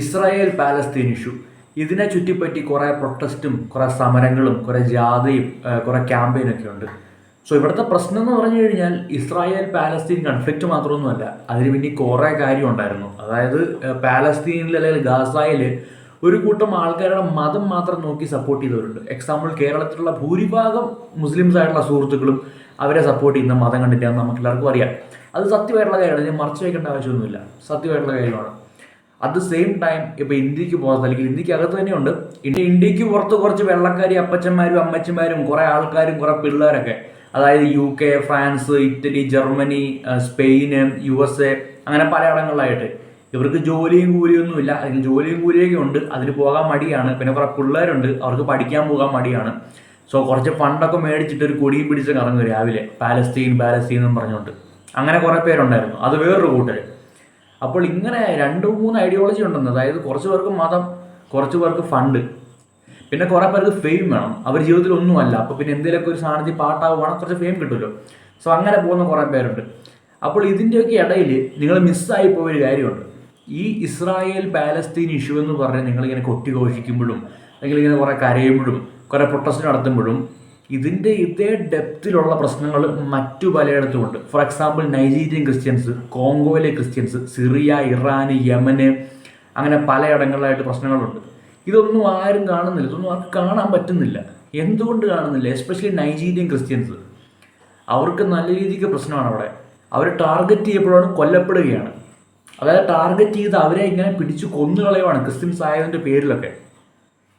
Israel Palestine issue ഇതിനെ ചുറ്റിപ്പറ്റി കുറേ പ്രൊട്ടസ്റ്റും കുറേ സമരങ്ങളും കുറേ ജാഥയും കുറേ ക്യാമ്പയിനൊക്കെ ഉണ്ട്. സോ ഇവിടുത്തെ പ്രശ്നം എന്ന് പറഞ്ഞു കഴിഞ്ഞാൽ ഇസ്രായേൽ പാലസ്തീൻ കൺഫ്ലിക്റ്റ് മാത്രമൊന്നുമല്ല. അതിന് പിന്നെ കുറേ കാര്യം ഉണ്ടായിരുന്നു. അതായത് പാലസ്തീനിൽ അല്ലെങ്കിൽ ഗാസായിൽ ഒരു കൂട്ടം ആൾക്കാരുടെ മതം മാത്രം നോക്കി സപ്പോർട്ട് ചെയ്തവരുണ്ട്. എക്സാമ്പിൾ കേരളത്തിലുള്ള ഭൂരിഭാഗം മുസ്ലിംസ് ആയിട്ടുള്ള സുഹൃത്തുക്കളും അവരെ സപ്പോർട്ട് ചെയ്യുന്ന മതം കണ്ടിട്ടാണ് നമുക്ക് എല്ലാവർക്കും അറിയാം. അത് സത്യമായിട്ടുള്ള കാര്യമാണ് ഞാൻ മറച്ചു വയ്ക്കേണ്ട ആവശ്യമൊന്നുമില്ല. സത്യമായിട്ടുള്ള കാര്യമാണ്. അറ്റ് ദ സെയിം ടൈം ഇപ്പോൾ ഇന്ത്യയ്ക്ക് പുറത്ത് അല്ലെങ്കിൽ ഇന്ത്യയ്ക്ക് അകത്ത് തന്നെയുണ്ട്. ഇന്ത്യ ഇന്ത്യയ്ക്ക് പുറത്ത് കുറച്ച് വെള്ളക്കാരി അപ്പച്ചന്മാരും അമ്മച്ചന്മാരും കുറേ ആൾക്കാരും കുറേ പിള്ളേരൊക്കെ. അതായത് U K France Italy Germany Spain U S A അങ്ങനെ പലയിടങ്ങളിലായിട്ട് ഇവർക്ക് ജോലിയും കൂലിയൊന്നും ഇല്ല അല്ലെങ്കിൽ ജോലിയും കൂലിയൊക്കെ ഉണ്ട്. അതിന് പോകാൻ മടിയാണ്. പിന്നെ കുറേ പിള്ളേരുണ്ട്. അവർക്ക് പഠിക്കാൻ പോകാൻ മടിയാണ്. സോ കുറച്ച് ഫണ്ടൊക്കെ മേടിച്ചിട്ട് ഒരു കൊടിയും പിടിച്ച് കറങ്ങും രാവിലെ. പാലസ്തീൻ പാലസ്തീൻ എന്ന് പറഞ്ഞുകൊണ്ട്. അങ്ങനെ കുറേ പേരുണ്ടായിരുന്നു. അത് വേറൊരു കൂട്ടർ അപ്പോൾ ഇങ്ങനെ രണ്ട് മൂന്ന് ഐഡിയോളജി ഉണ്ടെന്ന് അതായത് കുറച്ച് പേർക്ക് മതം കുറച്ച് പേർക്ക് ഫണ്ട് പിന്നെ കുറേ പേർക്ക് ഫെയിം വേണം. അവർ ജീവിതത്തിൽ ഒന്നുമല്ല. അപ്പോൾ പിന്നെ എന്തെങ്കിലുമൊക്കെ ഒരു സാധനത്തിൽ പാട്ടാവുകയാണെങ്കിൽ കുറച്ച് ഫെയിം കിട്ടുമല്ലോ. സോ അങ്ങനെ പോകുന്ന കുറേ പേരുണ്ട്. അപ്പോൾ ഇതിന്റെയൊക്കെ ഇടയിൽ നിങ്ങൾ മിസ്സായി പോയൊരു കാര്യമുണ്ട്. ഈ ഇസ്രായേൽ പാലസ്തീൻ ഇഷ്യൂ എന്ന് പറഞ്ഞ് നിങ്ങളിങ്ങനെ കൊട്ടി ഘോഷിക്കുമ്പോഴും അല്ലെങ്കിൽ ഇങ്ങനെ കുറേ കരയുമ്പോഴും കുറേ പ്രൊട്ടസ്റ്റ് നടത്തുമ്പോഴും ഇതിന്റെ ഇതേ ഡെപ്തിലുള്ള പ്രശ്നങ്ങൾ മറ്റു പലയിടത്തുമുണ്ട്. ഫോർ എക്സാമ്പിൾ നൈജീരിയൻ ക്രിസ്ത്യൻസ് കോങ്കോയിലെ ക്രിസ്ത്യൻസ് സിറിയ ഇറാൻ യമന് അങ്ങനെ പലയിടങ്ങളിലായിട്ട് പ്രശ്നങ്ങളുണ്ട്. ഇതൊന്നും ആരും കാണുന്നില്ല. ഇതൊന്നും ആർക്ക് കാണാൻ പറ്റുന്നില്ല. എന്തുകൊണ്ട് കാണുന്നില്ല? എസ്പെഷ്യലി നൈജീരിയൻ ക്രിസ്ത്യൻസ് അവർക്ക് നല്ല രീതിക്ക് പ്രശ്നമാണ് അവിടെ. അവർ ടാർഗറ്റ് ചെയ്യപ്പെടുകയാണ് കൊല്ലപ്പെടുകയാണ്. അതായത് ടാർഗറ്റ് ചെയ്ത് അവരെ ഇങ്ങനെ പിടിച്ചു കൊന്നുകളയുവാണ് ക്രിസ്ത്യൻസ് ആയതിന്റെ പേരിലൊക്കെ.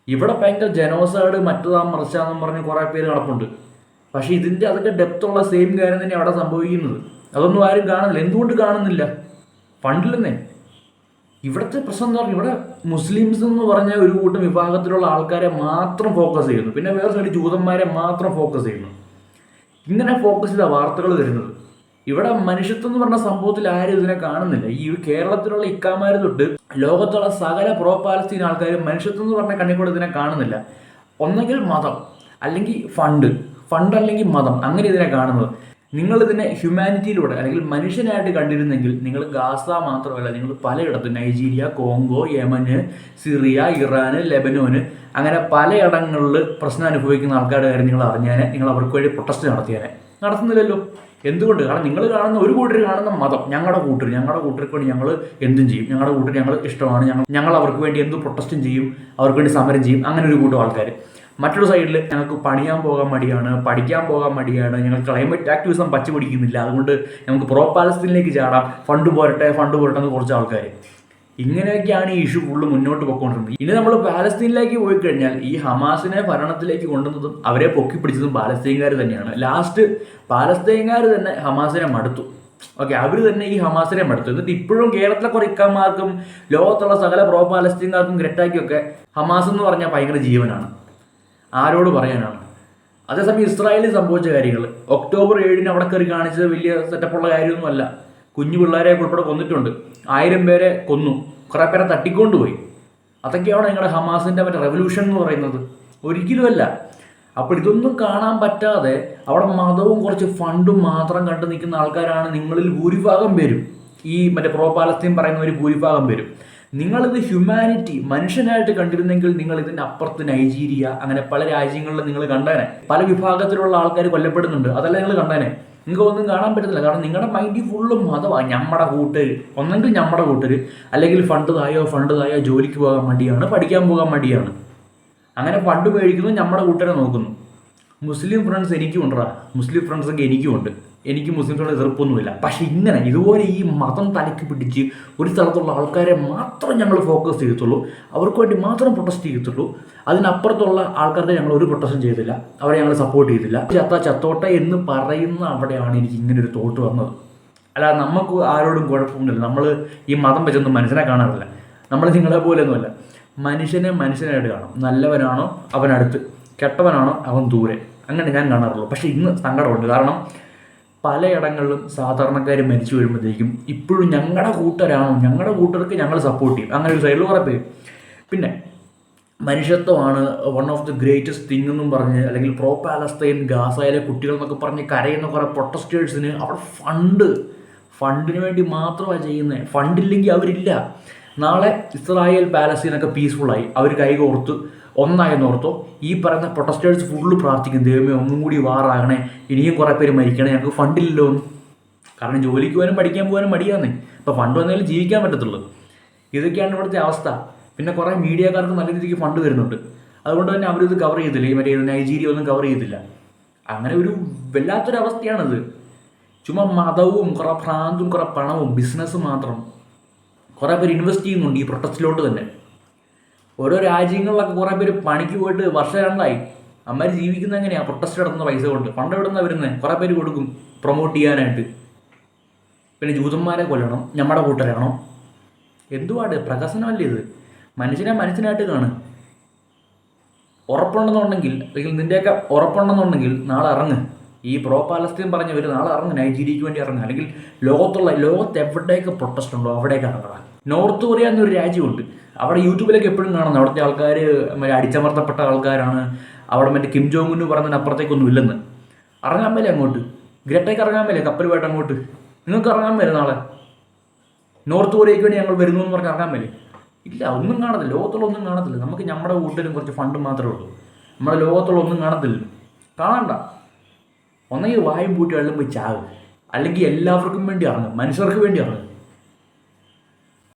ഇവിടെ ഭയങ്കര ജനോസൈഡ് മറ്റതാ മറിച്ചാന്നും പറഞ്ഞ് കുറേ പേര് നടപ്പുണ്ട്. പക്ഷേ ഇതിന്റെ അതൊക്കെ ഡെപ്തുള്ള സെയിം കാര്യം തന്നെ അവിടെ സംഭവിക്കുന്നത്. അതൊന്നും ആരും കാണുന്നില്ല. എന്തുകൊണ്ട് കാണുന്നില്ല? പണ്ടില്ലെന്നേ. ഇവിടുത്തെ പ്രശ്നം എന്ന് പറഞ്ഞാൽ ഇവിടെ മുസ്ലിംസ് എന്ന് പറഞ്ഞ ഒരു കൂട്ടം വിഭാഗത്തിലുള്ള ആൾക്കാരെ മാത്രം ഫോക്കസ് ചെയ്യുന്നു. പിന്നെ വേറെ സൈഡ് ജൂതന്മാരെ മാത്രം ഫോക്കസ് ചെയ്യുന്നു. ഇങ്ങനെ ഫോക്കസ് ചെയ്ത വാർത്തകൾ വരുന്നത്. ഇവിടെ മനുഷ്യത്വം എന്ന് പറഞ്ഞ സംഭവത്തിൽ ആരും ഇതിനെ കാണുന്നില്ല. ഈ കേരളത്തിലുള്ള ഇക്കാമാര് തൊട്ട് ലോകത്തുള്ള സകല പ്രോ പാലസ്തീൻ ആൾക്കാരും മനുഷ്യത്വം എന്ന് പറഞ്ഞ കണ്ണിക്കൂടെ ഇതിനെ കാണുന്നില്ല. ഒന്നെങ്കിൽ മതം അല്ലെങ്കിൽ ഫണ്ട് ഫണ്ട് അല്ലെങ്കിൽ മതം അങ്ങനെ ഇതിനെ കാണുന്നത്. നിങ്ങൾ ഇതിനെ ഹ്യൂമാനിറ്റിയിലൂടെ അല്ലെങ്കിൽ മനുഷ്യനായിട്ട് കണ്ടിരുന്നെങ്കിൽ നിങ്ങൾ ഗാസ മാത്രമല്ല നിങ്ങൾ പലയിടത്തും Nigeria Congo Yemen Syria Iran Lebanon അങ്ങനെ പലയിടങ്ങളിൽ പ്രശ്നം അനുഭവിക്കുന്ന ആൾക്കാരുടെ കാര്യം നിങ്ങൾ അറിഞ്ഞാൽ നിങ്ങൾ അവർക്ക് വേണ്ടി പ്രൊട്ടസ്റ്റ് നടത്തിയാനെ. നടത്തുന്നില്ലല്ലോ. എന്തുകൊണ്ട്? കാരണം നിങ്ങൾ കാണുന്ന ഒരു കൂട്ടർ കാണുന്ന മതം ഞങ്ങളുടെ കൂട്ടർ ഞങ്ങളുടെ കൂട്ടർക്ക് വേണ്ടി ഞങ്ങൾ എന്തും ചെയ്യും. ഞങ്ങളുടെ കൂട്ടർ ഞങ്ങൾ ഇഷ്ടമാണ്. ഞങ്ങൾ ഞങ്ങൾ അവർക്ക് വേണ്ടി എന്ത് പ്രൊട്ടസ്റ്റും ചെയ്യും. അവർക്ക് വേണ്ടി സമരം ചെയ്യും. അങ്ങനെ ഒരു കൂട്ടം ആൾക്കാർ മറ്റൊരു സൈഡിൽ ഞങ്ങൾക്ക് പണിയാൻ പോകാൻ മടിയാണ് പഠിക്കാൻ പോകാൻ മടിയാണ് ഞങ്ങൾ ക്ലൈമറ്റ് ആക്ടിവിസം പച്ച പിടിക്കുന്നില്ല അതുകൊണ്ട് നമുക്ക് പ്രോ പാലസ്തീനിലേക്ക് ചാടാം. ഫണ്ട് പോരട്ടെ ഫണ്ട് പോരട്ടെ എന്ന് കുറച്ച് ആൾക്കാർ ഇങ്ങനെയൊക്കെയാണ് ഈ ഇഷ്യൂ ഫുള്ള് മുന്നോട്ട് പോയിക്കൊണ്ടിരുന്നത് ഇനി നമ്മൾ പാലസ്തീനിലേക്ക് പോയി കഴിഞ്ഞാൽ ഈ ഹമാസിനെ ഭരണത്തിലേക്ക് കൊണ്ടുവന്നതും അവരെ പൊക്കി പിടിച്ചതും പാലസ്തീൻകാർ തന്നെയാണ്. ലാസ്റ്റ് പാലസ്തീൻകാർ തന്നെ ഹമാസിനെ മടുത്തു. ഓക്കെ അവർ തന്നെ ഈ ഹമാസിനെ മടുത്തു. എന്നിട്ട് ഇപ്പോഴും കേരളത്തിലെ കുറേ ഇക്കാന്മാർക്കും ലോകത്തുള്ള സകല പ്രോ പാലസ്തീൻകാർക്കും ഗ്രറ്റാക്കിയൊക്കെ ഹമാസ് എന്ന് പറഞ്ഞാൽ ഭയങ്കര ജീവനാണ്. ആരോട് പറയാനാണ്? അതേസമയം ഇസ്രായേലിൽ സംഭവിച്ച കാര്യങ്ങൾ ഒക്ടോബർ ഏഴിന് അവിടെ കയറി കാണിച്ചത് വലിയ സെറ്റപ്പുള്ള കാര്യമൊന്നുമല്ല. കുഞ്ഞു പിള്ളേരെ ഉൾപ്പെടെ കൊന്നിട്ടുണ്ട്. ആയിരം പേരെ കൊന്നു. കുറേ പേരെ തട്ടിക്കൊണ്ടുപോയി അതൊക്കെയാണ് നിങ്ങളുടെ ഹമാസിന്റെ മറ്റേ റെവല്യൂഷൻ എന്ന് പറയുന്നത്. ഒരിക്കലുമല്ല. അപ്പോൾ ഇതൊന്നും കാണാൻ പറ്റാതെ അവിടെ മതവും കുറച്ച് ഫണ്ടും മാത്രം കണ്ടു നിൽക്കുന്ന ആൾക്കാരാണ് നിങ്ങളിൽ ഭൂരിഭാഗം പേരും. ഈ മറ്റേ പ്രോ പാലസ്തീൻ ഒരു ഭൂരിഭാഗം പേരും. നിങ്ങളിത് ഹ്യൂമാനിറ്റി മനുഷ്യനായിട്ട് കണ്ടിരുന്നെങ്കിൽ നിങ്ങൾ ഇതിന്റെ അപ്പുറത്ത് നൈജീരിയ അങ്ങനെ പല രാജ്യങ്ങളിലും നിങ്ങൾ കണ്ടേനെ. പല വിഭാഗത്തിലുള്ള ആൾക്കാർ കൊല്ലപ്പെടുന്നുണ്ട്. അതല്ല നിങ്ങൾ കണ്ടേനെ? നിങ്ങൾക്ക് ഒന്നും കാണാൻ പറ്റത്തില്ല. കാരണം നിങ്ങളുടെ മൈൻഡിൽ ഫുള്ളും മതമാണ് ഞമ്മടെ കൂട്ടര് ഒന്നെങ്കിൽ ഞമ്മടെ കൂട്ടർ അല്ലെങ്കിൽ ഫണ്ട് തായോ ഫണ്ട് തായോ ജോലിക്ക് പോകാൻ മടിയാണ് പഠിക്കാൻ പോകാൻ മടിയാണ്. അങ്ങനെ ഫണ്ട് മേടിക്കുന്നു നമ്മുടെ കൂട്ടരെ നോക്കുന്നു. മുസ്ലിം ഫ്രണ്ട്സ് എനിക്കും ഉണ്ടാ മുസ്ലിം ഫ്രണ്ട്സൊക്കെ എനിക്കും ഉണ്ട്. എനിക്ക് മുസ്ലിംസിനോട് എതിർപ്പൊന്നുമില്ല പക്ഷേ ഇങ്ങനെ ഇതുപോലെ ഈ മതം തലയ്ക്ക് പിടിച്ച് ഒരു സ്ഥലത്തുള്ള ആൾക്കാരെ മാത്രം ഞങ്ങൾ ഫോക്കസ് ചെയ്യത്തുള്ളൂ. അവർക്ക് വേണ്ടി മാത്രം പ്രൊട്ടസ്റ്റ് ചെയ്യത്തുള്ളൂ. അതിനപ്പുറത്തുള്ള ആൾക്കാർക്ക് ഞങ്ങൾ ഒരു പ്രൊട്ടസ്റ്റും ചെയ്തില്ല അവരെ ഞങ്ങൾ സപ്പോർട്ട് ചെയ്തില്ല ചത്ത ചത്തോട്ട എന്ന് പറയുന്ന അവിടെയാണ് എനിക്ക് ഇങ്ങനെ ഒരു തോട്ട് വന്നത്. അല്ല നമുക്ക് ആരോടും കുഴപ്പമൊന്നുമില്ല. നമ്മൾ ഈ മതം വെച്ചൊന്നും മനുഷ്യനെ കാണാറില്ല. നമ്മൾ നിങ്ങളെ പോലെയൊന്നുമല്ല. മനുഷ്യനെ മനുഷ്യനായിട്ട് കാണും. നല്ലവനാണോ അവനടുത്ത്. കെട്ടവനാണോ അവൻ ദൂരെ. അങ്ങനെ ഞാൻ കാണാറുള്ളൂ. പക്ഷേ ഇന്ന് സങ്കടമുണ്ട്. കാരണം പലയിടങ്ങളിലും സാധാരണക്കാർ മരിച്ചു വരുമ്പോഴത്തേക്കും ഇപ്പോഴും ഞങ്ങളുടെ കൂട്ടരാണോ? ഞങ്ങളുടെ കൂട്ടർക്ക് ഞങ്ങൾ സപ്പോർട്ട് ചെയ്യും. അങ്ങനെ ഒരു സൈഡിൽ കുറേ പേര് പിന്നെ മനുഷ്യത്വമാണ് one of the greatest thing എന്നും പറഞ്ഞ് അല്ലെങ്കിൽ പ്രോ പാലസ്തീൻ ഗാസയിലെ കുട്ടികൾ എന്നൊക്കെ പറഞ്ഞ് കരയുന്ന കുറേ പ്രൊട്ടസ്റ്റേഴ്സിന് അവർ ഫണ്ട് ഫണ്ടിന് വേണ്ടി മാത്രമാണ് ചെയ്യുന്നത് ഫണ്ടില്ലെങ്കിൽ അവരില്ല. നാളെ ഇസ്രായേൽ പാലസ്തീനൊക്കെ പീസ്ഫുള്ളായി അവർ കൈകോർത്ത്. ഒന്നായെന്ന് ഓർത്തോ ഈ പറയുന്ന പ്രൊട്ടസ്റ്റേഴ്സ് ഫുള്ള് പ്രാർത്ഥിക്കും. ദൈവമേ ഒന്നും കൂടി വാറാകണേ. ഇനിയും കുറേ പേര് മരിക്കണേ. ഞങ്ങൾക്ക് ഫണ്ടില്ലല്ലോ കാരണം ജോലിക്ക് പോകാനും പഠിക്കാൻ പോകാനും മടിയാന്നേ. ഇപ്പോൾ ഫണ്ട് വന്നാലും ജീവിക്കാൻ പറ്റത്തുള്ളൂ. ഇതൊക്കെയാണ് ഇവിടുത്തെ അവസ്ഥ. പിന്നെ കുറേ മീഡിയക്കാർക്ക് നല്ല രീതിക്ക് ഫണ്ട് വരുന്നുണ്ട് അതുകൊണ്ട് തന്നെ അവരിത് കവർ ചെയ്തില്ല ഈ മറ്റേ നൈജീരിയ ഒന്നും കവർ ചെയ്തില്ല അങ്ങനെ ഒരു വല്ലാത്തൊരു അവസ്ഥയാണിത് ചുമ്മാ മതവും കുറേ ഭ്രാന്തും കുറേ പണവും ബിസിനസ്സും മാത്രം. കുറേ പേര് ഇൻവെസ്റ്റ് ചെയ്യുന്നുണ്ട് ഈ പ്രൊട്ടസ്റ്റിലോട്ട് തന്നെ. ഓരോ രാജ്യങ്ങളിലൊക്കെ കുറേ പേര് പണിക്ക് പോയിട്ട് വർഷം രണ്ടായി. അമ്മമാർ ജീവിക്കുന്ന എങ്ങനെയാണ് പ്രൊട്ടസ്റ്റ് നടത്തുന്ന പൈസ കൊണ്ട്. പണ്ട് എവിടെ നിന്നാണ് വരുന്നത് കുറേ പേര് കൊടുക്കും. പ്രൊമോട്ട് ചെയ്യാനായിട്ട്. പിന്നെ ജൂതന്മാരെ കൊല്ലണം. നമ്മുടെ കൂട്ടരാണോ. എന്തുവാട്? പ്രഹസനമല്ലേ ഇത്? മനുഷ്യനെ മനുഷ്യനായിട്ട് കാണ് ഉറപ്പുണ്ടെന്നുണ്ടെങ്കിൽ അല്ലെങ്കിൽ നിന്റെയൊക്കെ ഉറപ്പുണ്ടെന്നുണ്ടെങ്കിൽ നാളെ ഇറങ്ങ്. ഈ പ്രോ പാലസ്തീൻ പറഞ്ഞവർ നാളെ ഇറങ്ങ്. നൈജീരിയയ്ക്ക് വേണ്ടി ഇറങ്ങുക അല്ലെങ്കിൽ ലോകത്തുള്ള ലോകത്ത് എവിടെയൊക്കെ പ്രൊട്ടസ്റ്റ് ഉണ്ടോ അവിടെയൊക്കെ ഇറങ്ങണം നോർത്ത് കൊറിയ എന്നൊരു രാജ്യമുണ്ട്. അവിടെ യൂട്യൂബിലൊക്കെ എപ്പോഴും കാണുന്നത്. അവിടുത്തെ ആൾക്കാർ മറ്റേ അടിച്ചമർത്തപ്പെട്ട ആൾക്കാരാണ്. അവിടെ മറ്റേ കിം ജോങ് എന്ന് പറയുന്നതിന് അപ്പുറത്തേക്കൊന്നും ഇല്ലെന്ന്. ഇറങ്ങാൻ മേലെ അങ്ങോട്ട്. ഗ്രട്ടേക്ക് ഇറങ്ങാൻ മേലെ കപ്പലുമായിട്ട് അങ്ങോട്ട്. നിങ്ങൾക്ക് ഇറങ്ങാൻ മേലെ നാളെ? നോർത്ത് കൊറിയയ്ക്ക് വേണ്ടി ഞങ്ങൾ വരുന്നു എന്ന് പറഞ്ഞ് ഇറങ്ങാൻ മേലെ? ഇല്ല ഒന്നും കാണത്തില്ല. ലോകത്തുള്ള ഒന്നും കാണത്തില്ല. നമുക്ക് നമ്മുടെ കൂട്ടിലും കുറച്ച് ഫണ്ട് മാത്രമേ ഉള്ളൂ. നമ്മുടെ ലോകത്തുള്ള ഒന്നും കാണത്തില്ല. കാണണ്ട. ഒന്നെങ്കിൽ വായും പൂട്ടി വെള്ളം പോയി ചാകും അല്ലെങ്കിൽ എല്ലാവർക്കും വേണ്ടി ഇറങ്ങും. മനുഷ്യർക്ക് വേണ്ടി ഇറങ്ങും.